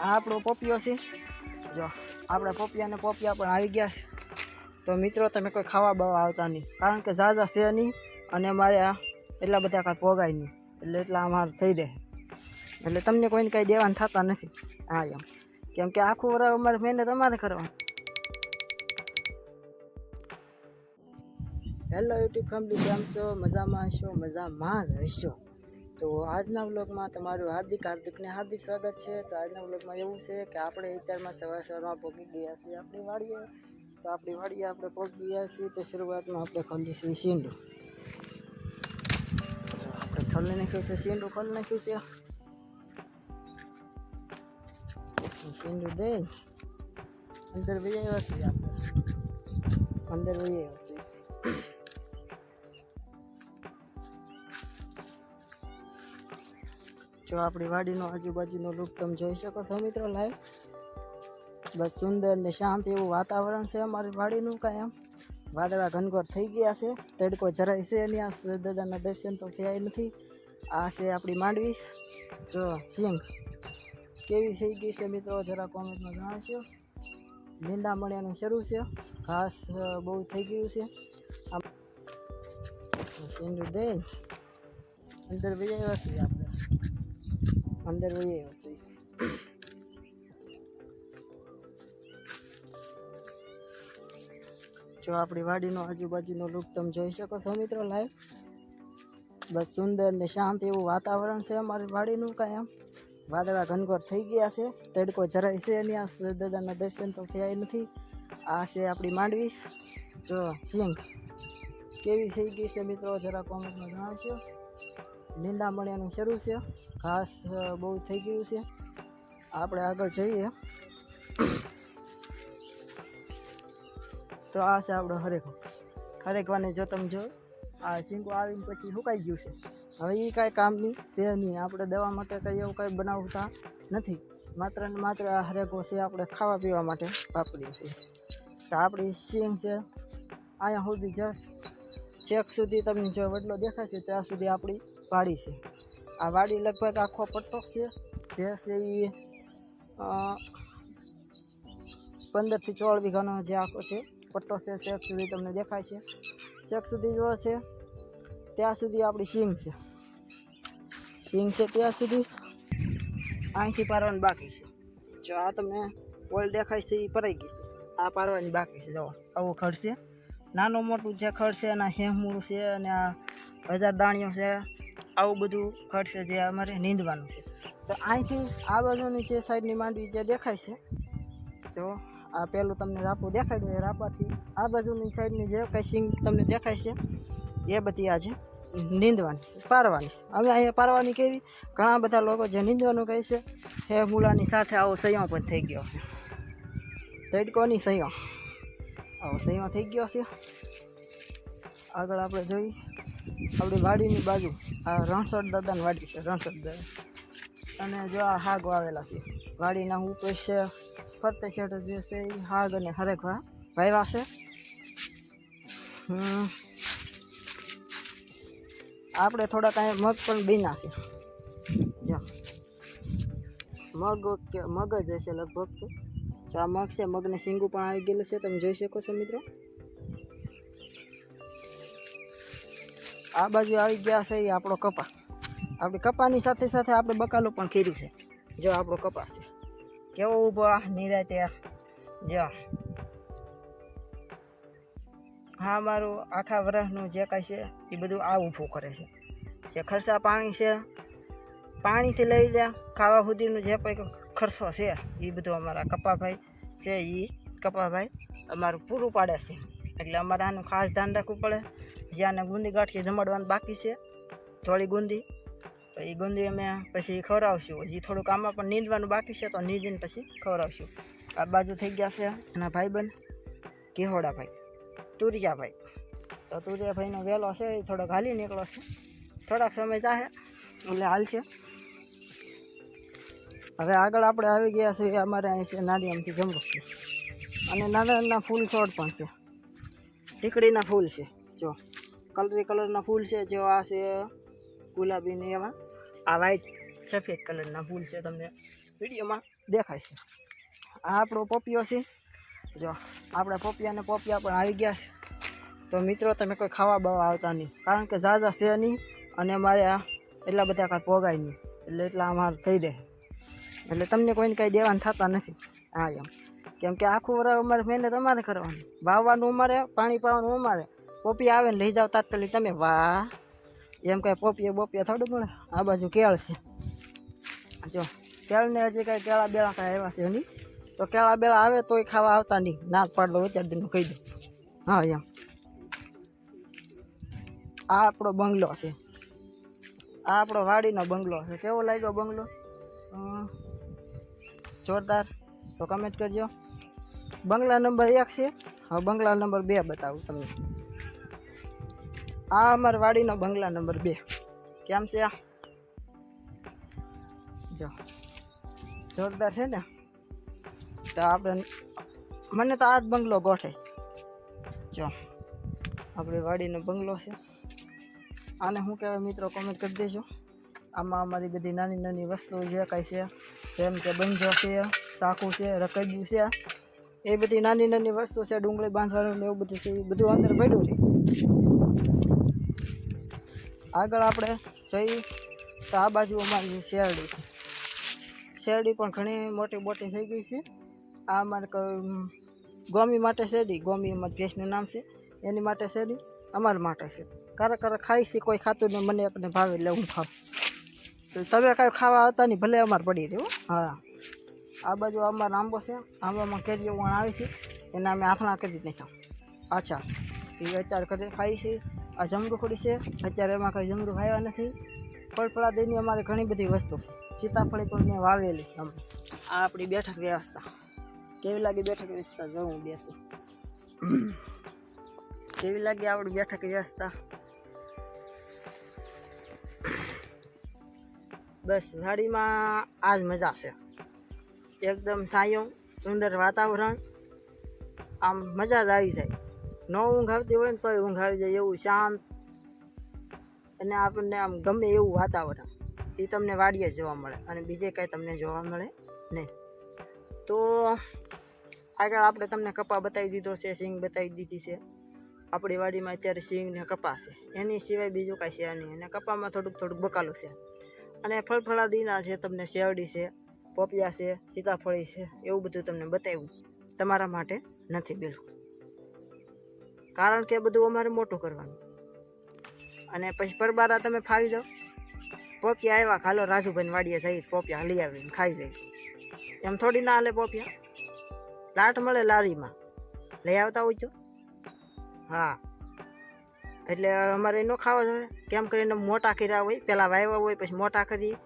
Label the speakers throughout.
Speaker 1: આ આપણો પોપિયો છે. જો, આપણે પોપિયા ને પોપિયા પણ આવી ગયા છે. તો મિત્રો, તમે કોઈ ખાવા બાવા આવતા નહીં. કારણ કે ઝાઝા છે નહીં અને મારે એટલા બધા કાંઈ પોગાય નહીં. એટલે એટલા અમારે થઈ રહે એટલે તમને કોઈને કાંઈ દેવાનું થતા નથી. હા, એમ. કેમ કે આખું વરસ અમારે મહેનત અમારે કરવાની. હેલો યુટ્યુબ ફેમિલી કેમ છો? મજામાં હશો? મજામાં જ હશો. તો આજના વ્લોગમાં તમારું હાર્દિક હાર્દિકને હાર્દિક સ્વાગત છે. તો આજના વ્લોગમાં એવું છે કે આપણે અત્યારમાં સવાર સવારમાં પહોંચી ગયા છીએ આપણી વાડીએ. તો આપણી વાડીએ આપણે પહોંચી ગયા છીએ તો શરૂઆતમાં આપણે ખોલી છીએ સીંડું. તો આપણે ખોલી નાખ્યું છે, સીંડું ખોલી નાખ્યું છે. સીંડું દે અંદર વહી આવ્યા છીએ આપણે. અંદર વહી આવ્યા જો આપણી વાડીનો આજુબાજુનો લુક તમે જોઈ શકો છો મિત્રો લાઈવ બસ સુંદર ને શાંત એવું વાતાવરણ છે અમારી વાડીનું કાંઈ એમ. વાદળા ઘનઘોર થઈ ગયા છે. તડકો જરાય છે નહીં, આ સૂર્ય દાદાના દર્શન તો થયા નથી. આ છે આપણી માંડવી. જો સિંગ કેવી થઈ ગઈ છે મિત્રો? જરા કોમેન્ટમાં જણાવશો. લીંડા મળ્યાનું શરૂ છે. ઘાસ બહુ થઈ ગયું છે. આમ સિંદૂર દે અંદર બીજા છીએ આપણે. અંદર વહી જો આપણી વાડીનો આજુબાજુનો લુક તમે જોઈ શકો છો મિત્રો લાઈવ બસ સુંદર ને શાંત એવું વાતાવરણ છે અમારી વાડીનું કાંઈ આમ વાદળા ઘનઘોર થઈ ગયા છે. તડકો જરાય છે નહીં. આ સૂર્યદાદાના દર્શન તો થયા નથી. આ છે આપણી માંડવી. જો સિંગ કેવી થઈ ગઈ છે મિત્રો? જરા કોમેન્ટમાં જણાવશો. લીંડા મળ્યાનું શરૂ છે. ઘાસ બહુ થઈ ગયું છે. આપણે આગળ જઈએ. તો આ છે આપણો હરેકો. હરેકવાને જો તમે જો. આ શીંગો આવીને પછી સુકાઈ ગયું છે. હવે એ કાંઈ કામની છે નહીં. આપણે દવા માટે કંઈ એવું કંઈ બનાવતા નથી. માત્ર ને માત્ર આ હરેકો છે આપણે ખાવા પીવા માટે વાપરીએ છીએ. તો આપણી સિંગ છે. અહીંયા સુધી જસ્ટ ચેક સુધી તમને જો વડલો દેખાશે, ત્યાં સુધી આપણી વાડી છે. આ વાડી લગભગ આખો પટ્ટો છે. જે છે એ પંદરથી સોળ વીઘાનો જે આખો છે પટ્ટો છે ચેક સુધી તમને દેખાય છે. ચેક સુધી જો છે, ત્યાં સુધી આપણી સિંગ છે. સિંગ છે ત્યાં સુધી અહીંથી પારવાની બાકી છે. જો આ તમને ઓઇલ દેખાય છે એ પરાઈ ગઈ છે. આ પારવાની બાકી છે. જો, આવો ખડ છે. નાનું મોટું જે ખડ છે, એના હેમૂળ છે અને આ હજાર દાણીઓ છે. આવું બધું ઘટશે જે અમારે નીંદવાનું છે. તો અહીંથી આ બાજુની જે સાઈડની માંડવી જે દેખાય છે, જો આ પેલું તમને રાપું દેખાય છે, રાપાથી આ બાજુની સાઈડની જે કંઈ સિંગ તમને દેખાય છે, એ બધી આજે નીંદવાની પારવાની હવે અહીંયા પારવાની કેવી? ઘણા બધા લોકો જે નીંદવાનું કહે છે એ મૂળાની સાથે આવો સંયમ પણ થઈ ગયો છે. તડકોની સંયમ આવો સંયમ થઈ ગયો છે. આગળ આપણે જોઈ આપણી વાડીની બાજુ આ રણછોડ દાદાની વાડી છે, રણછોડ દાદા. અને જો આ હાગ વાવેલા છે. વાડીના ઉપર છે, ફરતે શેઠ જે છે એ હાગ અને હરેક વાવ્યા છે. આપણે થોડા કાંઈ મગ પણ બીના છે. મગ કે મગ જ હશે લગભગ તો. જો આ મગ છે, મગને શીંગું પણ આવી ગયેલું છે, તમે જોઈ શકો છો મિત્રો. આ બાજુ આવી ગયા છે એ આપણો કપા. આપણી કપાની સાથે સાથે આપણે બકાલું પણ ખીર્યું છે. જો આપણો કપા છે. કેવો ઊભો આ નિરાતે જો. હા, મારું આખા વર્ષનું જે કાંઈ છે એ બધું આ ઊભું કરે છે. જે ખર્ચા પાણી છે, પાણીથી લઈ લે, ખાવા સુધીનું જે કંઈક ખર્ચો છે એ બધું અમારા કપાભાઈ છે એ કપાભાઈ અમારું પૂરું પાડે છે. એટલે અમારે આનું ખાસ ધ્યાન રાખવું પડે. જ્યાંને ગુંદી ગાંઠી જમાડવાનું બાકી છે. થોડી ગુંદી. તો એ ગુંદી અમે પછી ખવડાવશું. હજી થોડુંક આમાં પણ નીંદવાનું બાકી છે, તો નીંદીને પછી ખવડાવશું. આ બાજુ થઈ ગયા છે એના ભાઈબંધ. કેહોડાભાઈ તુરિયાભાઈ તો તુરિયાભાઈનો વહેલો છે, એ થોડોક હાલી નીકળો છે. થોડાક સમય ચાહે એટલે હાલશે. હવે આગળ આપણે આવી ગયા છીએ, અમારે અહીં છે નારિયમથી જમરૂખ છે. અને નાના ફૂલ છોડ પણ છે. ટીકડીના ફૂલ છે, જો. કલરી કલરના ફૂલ છે જેવા આ છે ગુલાબી ને એવા. આ વ્હાઈટ સફેદ કલરના ફૂલ છે તમને વિડીયોમાં દેખાય છે. આ આપણો પોપિયો છે. જો, આપણે પોપિયાને પોપિયા પણ આવી ગયા છે. તો મિત્રો, તમે કોઈ ખાવા બાવા આવતા નહીં. કારણ કે ઝાઝા છે નહીં અને અમારે આ એટલા બધા કાંઈ પોગાય નહીં. એટલે એટલા અમારે થઈ જાય. એટલે તમને કોઈને કાંઈ દેવાનું થતા નથી. હા, એમ. કેમ કે આખું વરસ અમારે મહેનત અમારે કરવાની. વાવવાનું અમારે, પાણી પાવાનું અમારે. પોપિયા આવે ને લઈ જાવ તાત્કાલિક તમે. વાહ. એમ કાંઈ પોપીએ બોપિયા થોડું મળે આ બાજુ કેળ છે. જો, કેળને હજી કાંઈ કેળા બેળા કાંઈ આવ્યા છે નહીં. તો કેળા બેળા આવે તોય ખાવા આવતા નહીં. ના જ પાડલો અત્યાર દીનું કહી દઉં. હા, એમ. આ આપણો બંગલો છે. આ આપણો વાડીનો બંગલો છે. કેવો લાગ્યો બંગલો? જોરદાર. તો કમેન્ટ કરજો. બંગલા નંબર એક છે. હવે બંગલા નંબર બે બતાવું તમને. આ અમારા વાડીનો બંગલા નંબર બે. કેમ છે આ? જો. જોરદાર છે ને? તો આપણે મને તો આ જ બંગલો ગોઠે. જો. આપણે વાડીનો બંગલો છે. આને શું કહેવાય મિત્રો કોમેન્ટ કરી દેજો. આમાં અમારી બધી નાની નાની વસ્તુઓ જે કાંઈ છે, જેમ કે બંજો છે, સાકું છે, રકૈયું છે, એ બધી નાની નાની વસ્તુ છે, ડુંગળી બાંધવાનું એવું બધું છે, એ બધું અંદર પડ્યું રહે આગળ આપણે જઈ તો આ બાજુ અમારી શેરડી છે. શેરડી પણ ઘણી મોટી મોટી થઈ ગઈ છે. આ અમારે ગોમી માટે શેરડી, ગોમી અમારી ભેંસનું નામ છે. એની માટે શેરડી અમારા માટે છે. કારા કારા ખાઈ છે, કોઈ ખાતું ને મને આપણે ભાવે એટલે હું ખાઉં. તમે કાંઈ ખાવા આવતા નહીં, ભલે અમારે પડી રહ્યું હા. આ બાજુ અમારો આંબો છે. આંબામાં કેરીઓ પણ આવી છે. એને અમે આથણા કરી નાખ્યા. અચ્છા. એ અત્યારે કરી ખાઈ છે. આ જમરૂખડી છે. અત્યારે એમાં કંઈ જમરૂ આવ્યા નથી. ફળફળાદીની અમારે ઘણી બધી વસ્તુ સીતાફળી પણ મેં વાવેલી અમે આ આપણી બેઠક વ્યવસ્થા. કેવી લાગી બેઠક વ્યવસ્થા? જવું બેસું. કેવી લાગી આપણી બેઠક વ્યવસ્થા? બસ, વાડીમાં આ જ મજા છે. એકદમ સાયો, સુંદર વાતાવરણ. આમ મજા જ આવી જાય. ન ઊંઘ આવતી હોય ને તોય ઊંઘ આવી જાય, એવું શાંત. અને આપણને આમ ગમે એવું વાતાવરણ એ તમને વાડીએ જોવા મળે. અને બીજે કાંઈ તમને જોવા મળે નહીં. તો આગળ આપણે તમને કપા બતાવી દીધો છે, સિંગ બતાવી દીધી છે. આપણી વાડીમાં અત્યારે સિંગ ને કપા છે. એની સિવાય બીજું કાંઈ છે નહીં. અને કપામાં થોડુંક થોડુંક બકાલું છે. અને ફળફળાદીના છે તમને શેરડી છે, પોપિયા છે, સીતાફળી છે, એવું બધું તમને બતાવ્યું. તમારા માટે નથી બિલકુલ. કારણ કે બધું અમારે મોટું કરવાનું. અને પછી પરબારા તમે ફાવી જાઓ. પોપિયા આવ્યા, ખાલો રાજુભાઈ વાડીએ જઈ, પોપિયા લઈ આવીને ખાઈ જાય એમ થોડી ના હાલે પોપિયા. લાટ મળે લારીમાં. લઈ આવતા હોય તો. હા. એટલે અમારે એનો ખાવા જોઈએ. કેમ કરીને મોટા કર્યા હોય પહેલાં વાવ્યા હોય, પછી મોટા કરી,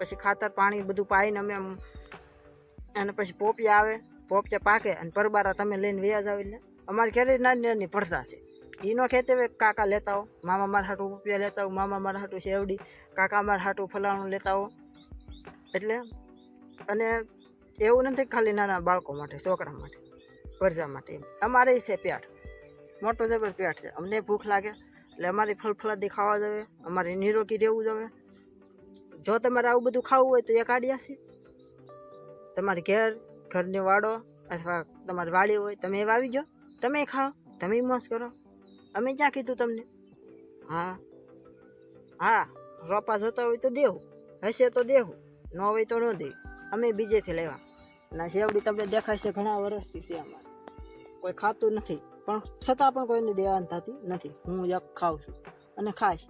Speaker 1: પછી ખાતર, પાણી બધું પાઈને અમે અને પછી પોપિયા આવે, પોપિયા પાકે, અને પરબારા તમે લઈને વ્યાજ આવે એટલે. અમારે ઘરે નાની નાની પડતા છે. એનો ખેતી કાકા લેતા હો મામા મારા હાટું રૂપિયા લેતા હો મામા મારા હાટું શેવડી કાકા મારા હાટું ફલાણું લેતા હો એટલે અને એવું નથી ખાલી નાના બાળકો માટે, છોકરા માટે પરજા માટે અમારે છે પેટ મોટો જબર પેટ છે. અમને ભૂખ લાગે, એટલે અમારી ફળફળાદી ખાવા જવે અમારે નિરોગી રહેવું જવે જો તમારે આવું બધું ખાવું હોય તો એ છે. તમારે ઘેર, ઘરની વાડો, અથવા તમારી વાડી હોય, તમે એ વાવી જાઓ. તમે ખાઓ, તમે મોજ કરો. અમે ક્યાં કીધું તમને? હા. હા, રોપા જોતા હોય તો દેવું, હશે તો દેવું, ન હોય તો ન દે. અમે બીજેથી લેવા. અને શેવડી તમને દેખાય છે ઘણા વર્ષથી છે અમારે. કોઈ ખાતું નથી, પણ છતાં પણ કોઈને દેવાની થતી નથી. હું એક ખાઉં છું અને ખાઈશ.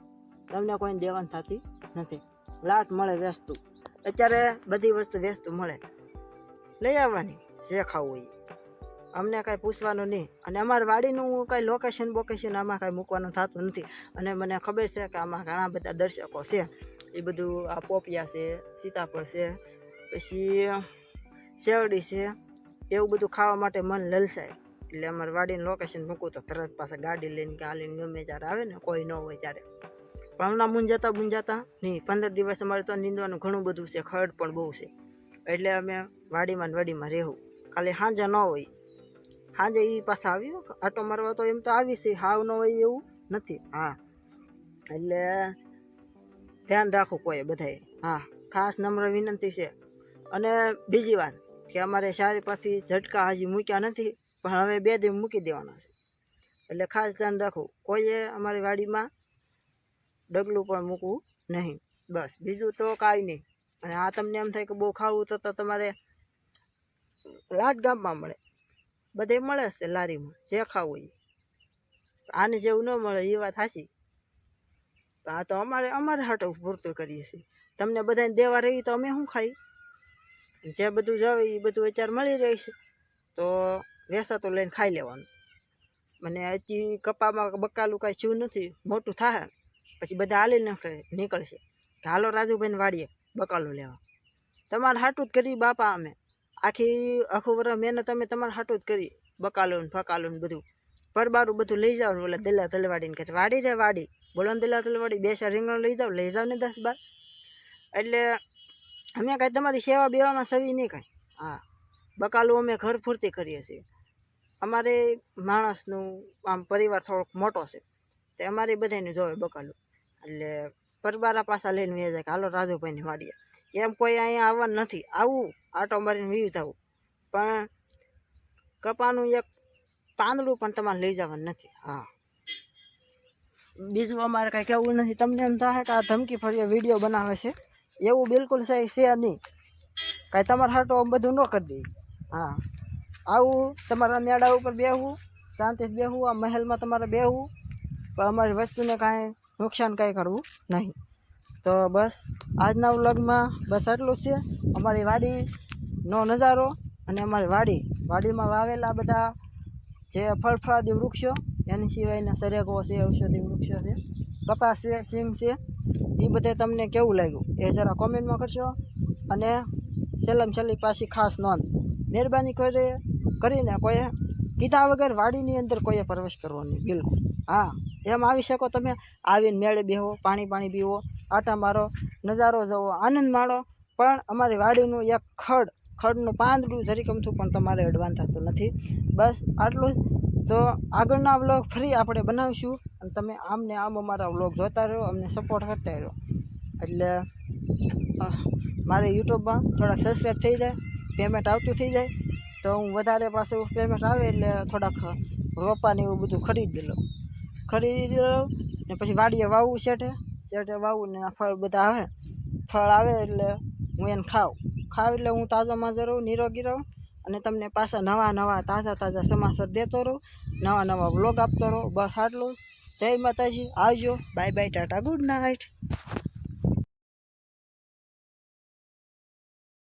Speaker 1: તમને કોઈને દેવાની થતી નથી. લાટ મળે વેચતું. અત્યારે બધી વસ્તુ વેચતું મળે. લઈ આવવાની, જે ખાવું હોય. અમને કાંઈ પૂછવાનું નહીં. અને અમારી વાડીનું કાંઈ લોકેશન બોકેશન આમાં કાંઈ મૂકવાનું થતું નથી. અને મને ખબર છે કે આમાં ઘણા બધા દર્શકો છે. એ બધું આ પોપિયા છે, સીતાફળ છે, પછી શેરડી છે. એવું બધું ખાવા માટે મન લલસાય. એટલે અમારે વાડીનું લોકેશન મૂકું તો તરત પાસે ગાડી લઈને કે લઈને ગમે ત્યારે આવે ને, કોઈ ન હોય ત્યારે. પણ હમણાં મૂંઝાતા મૂંઝાતા નહીં. પંદર દિવસ અમારે તો નીંદવાનું ઘણું બધું છે, ખડ પણ બહુ છે. એટલે અમે વાડીમાં વાડીમાં રહેવું. ખાલી સાંજે ન હોય. સાંજે એ પાછા આવ્યો આટો મારવા તો એમ તો આવી છે, હાવ ન હોય એવું નથી. હા. એટલે ધ્યાન રાખવું કોઈ બધાએ. હા, ખાસ નમ્ર વિનંતી છે. અને બીજી વાત કે અમારે સારી પાછી ઝટકા હજી મૂક્યા નથી, પણ હવે બે દિવસ મૂકી દેવાના છે. એટલે ખાસ ધ્યાન રાખવું કોઈએ અમારી વાડીમાં ડગલું પણ મૂકવું નહીં. બસ. બીજું તો કાંઈ નહીં. અને આ તમને એમ થાય કે બહુ ખાવું તો તો તમારે લાટ ગામમાં મળે. બધે મળે છે લારીમાં, જે ખાવું એ આને જેવું ન મળે એ વાત તો આ તો અમારે અમારે હાટો પૂરતું કરીએ છીએ. તમને બધાને દેવા રહી તો અમે શું ખાઈ? જે બધું જાવે એ બધું અત્યારે મળી રહે છે. તો વેસાતું લઈને ખાઈ લેવાનું. મને હજી કપામાં બકાલું કાંઈ થયું નથી, મોટું થાય પછી બધા હાલી નાખે નીકળશે. હાલો રાજુભાઈને વાડીએ બકાલું લેવા. તમારે હાટું જ કરી બાપા અમે. આખી આખું વર્ષ મહેનત અમે તમારે હાટું જ કરી. બકાલો ફકાલો બધું. પરબારું બધું લઈ જાવ ને ઓલા દલ્લા તલવાડીને કહે વાડી રે વાડી. બોલો ને દલ્લા તલવાડી, બે ચાર રીંગણ લઈ જાવ લઈ જાવ ને દસ બાર. એટલે અમે કાંઈ તમારી સેવા બેવામાં સવી નહીં કાંઈ. હા. બકાલું અમે ઘર પૂરતી કરીએ છીએ. અમારે માણસનું આમ પરિવાર થોડોક મોટો છે. તે અમારે બધાને જોવે બકાલું. એટલે પરબારા પાસા લઈને જાય કે, હાલો રાજુભાઈને વાડીએ. એમ કોઈ અહીંયા આવવાનું નથી. આવું આટો મારીને વીવ થવું પણ કપાનું એક પાંદડું પણ તમારે લઈ જવાનું નથી. હા. બીજું અમારે કાંઈ કહેવું નથી. તમને એમ થાય કે આ ધમકી ફરીએ વીડિયો બનાવે છે? એવું બિલકુલ સહી છે નહીં. કાંઈ તમારે હાટો બધું ન કરી દે. હા. આવું તમારા મેળા ઉપર બેહવું, શાંતિથી બેહવું, આ મહેલમાં તમારે બેહવું. પણ અમારી વસ્તુને કાંઈ નુકસાન કાંઈ કરવું નહીં. તો બસ, આજના વ્લોગમાં બસ આટલું છે. અમારી વાડીનો નજારો અને અમારી વાડી. વાડીમાં વાવેલા બધા જે ફળફળાદી વૃક્ષો, એની સિવાયના સરેગો છે, ઔષધિ વૃક્ષો છે, કપાસ છે સીમ છે એ બધે તમને કેવું લાગ્યું એ જરા કોમેન્ટમાં કરશો. અને છેલ્લમ છેલ્લી પાછી ખાસ નોંધ. મહેરબાની કરી, કરીને કોઈએ કીધા વગર વાડીની અંદર કોઈએ પ્રવેશ કરવો નહીં, બિલકુલ. હા. એમ આવી શકો તમે. આવીને મેળે બેહો, પાણી પાણી પીવો, આટા મારો, નજારો જવો, આનંદ માણો. પણ અમારી વાડીનું એક ખડ, ખડનું પાંદડું જરી પણ તમારે અડવાન થતું નથી. બસ આટલું જ. તો આગળના વ્લોગ ફરી આપણે બનાવીશું. અને તમે આમને આમ અમારા વ્લોગ જોતા રહ્યો અમને સપોર્ટ કરતા રહ્યો એટલે મારે યુટ્યુબમાં થોડાક સબસ્ક્રાઈબ થઈ જાય પેમેન્ટ આવતું થઈ જાય. તો હું વધારે પાસે પેમેન્ટ આવે એટલે થોડાક રોપાને એવું બધું ખરીદી લઉં. ખરીદી લઉં ને પછી વાડીએ વાવું શેઠે. શેઠે વાવું ને ફળ બધા આવે. ફળ આવે એટલે હું એને ખાઉં. ખાવ એટલે હું તાજો માજો રહું, નિરોગી રહું અને તમને પાછા નવા નવા તાજા તાજા સમાચાર દેતો રહું, નવા નવા વ્લોગ આપતો રહું. બસ આટલું જય માતાજી. આવજો. Bye bye, tata. Good night.